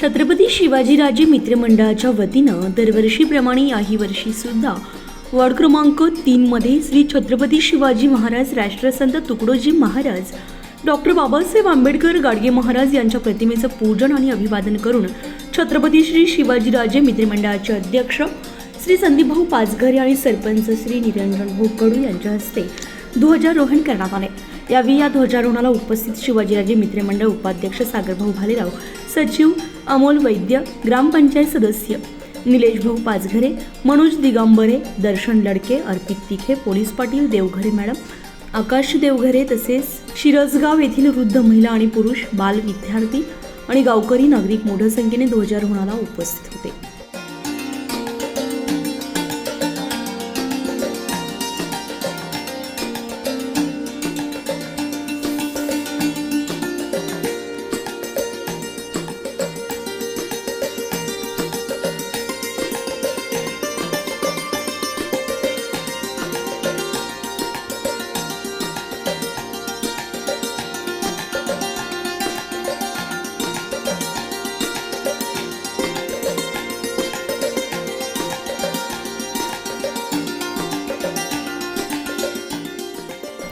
छत्रपती शिवाजीराजे मित्रमंडळाच्या वतीनं दरवर्षीप्रमाणे याही वर्षी सुद्धा वॉर्ड क्रमांक तीनमध्ये श्री छत्रपती शिवाजी महाराज राष्ट्रसंत तुकडोजी महाराज डॉक्टर बाबासाहेब आंबेडकर गाडगे महाराज यांच्या प्रतिमेचं पूजन आणि अभिवादन करून छत्रपती श्री शिवाजीराजे मित्रमंडळाचे अध्यक्ष श्री संदीपभाऊ पाचघरे आणि सरपंच श्री निरंजन भाऊ कडू यांच्या हस्ते ध्वजारोहण करण्यात आले. यावेळी या ध्वजारोहणाला उपस्थित शिवाजीराजे मित्रमंडळ उपाध्यक्ष सागरभाऊ भालेराव सचिव अमोल वैद्य ग्रामपंचायत सदस्य निलेश भाऊ पाचघरे मनोज दिगंबरे दर्शन लडके अर्पित तिखे पोलीस पाटील देवघरे मॅडम आकाश देवघरे तसेच शिरसगाव येथील वृद्ध महिला आणि पुरुष बाल विद्यार्थी आणि गावकरी नागरिक मोठ्या संख्येने ध्वजारोहणाला उपस्थित होते.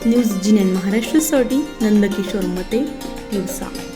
न्यूज जिनेन महाराष्ट्रासाठी नंदकिशोर मते दिवसा.